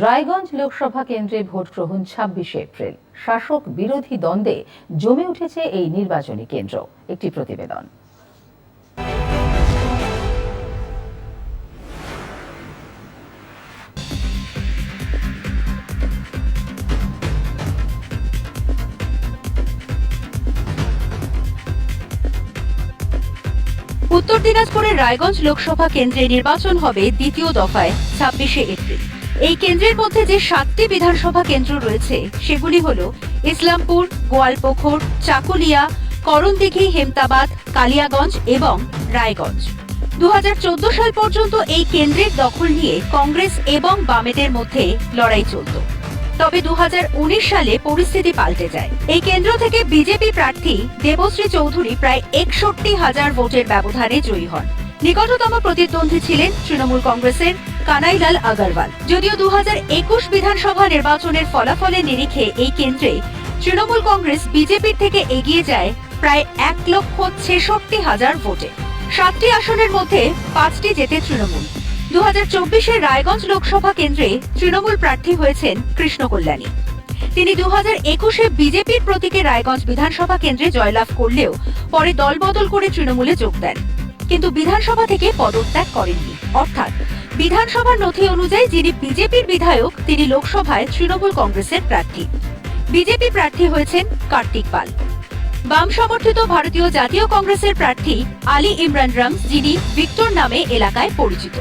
রায়গঞ্জ লোকসভা কেন্দ্রে ভোট গ্রহণ ছাব্বিশে এপ্রিল। শাসক বিরোধী দ্বন্দ্বে জমে উঠেছে এই নির্বাচনী কেন্দ্র। একটি প্রতিবেদন। উত্তর দিনাজপুরের রায়গঞ্জ লোকসভা কেন্দ্রে নির্বাচন হবে দ্বিতীয় দফায়, ছাব্বিশে এপ্রিল। এই কেন্দ্রের মধ্যে যে সাতটি বিধানসভা কেন্দ্র রয়েছে, সেগুলি হল ইসলামপুর, গোয়ালপোখর, চাকুলিয়া, করণদিঘি, হেমতাবাদ, কালিয়াগঞ্জ এবং রায়গঞ্জ। দু সাল পর্যন্ত এই কেন্দ্রের দখল নিয়ে কংগ্রেস এবং বামেদের মধ্যে লড়াই চলত। তবে দু হাজার উনিশ সালে পরিস্থিতি পাল্টে যায়। এই কেন্দ্র থেকে বিজেপি প্রার্থী দেবশ্রী চৌধুরী প্রায় একষট্টি হাজার ভোটের ব্যবধানে জয়ী হন। নিকটতম প্রতিদ্বন্দ্বী ছিলেন তৃণমূল কংগ্রেসের কানাইলাল আগরওয়াল। যদিও দু বিধানসভা নির্বাচনের ফলাফলের নিরিখে এই কেন্দ্রে তৃণমূল কংগ্রেস বিজেপির থেকে এগিয়ে যায় প্রায় এক লক্ষ ছেষট্টি হাজার ভোটে। সাতটি আসনের মধ্যে পাঁচটি জেতে তৃণমূল। দু হাজার চব্বিশের রায়গঞ্জ লোকসভা কেন্দ্রে তৃণমূল প্রার্থী হয়েছেন কৃষ্ণ কল্যাণী। তিনি দু হাজার একুশে বিজেপির প্রতীকে রায়গঞ্জ বিধানসভা কেন্দ্রে জয়লাভ করলেও পরে দলবদল করে তৃণমূলে যোগ দেন। কিন্তু বিধানসভা থেকে পদত্যাগ করেননি। অর্থাৎ বিধানসভার নথি অনুযায়ী যিনি বিজেপির বিধায়ক, তিনি লোকসভায় তৃণমূল কংগ্রেসের প্রার্থী। বিজেপি প্রার্থী হয়েছেন কার্তিক পাল। বাম সমর্থিত ভারতীয় জাতীয় কংগ্রেসের প্রার্থী আলী ইমরান রামস, যিনি ভিক্টর নামে এলাকায় পরিচিত।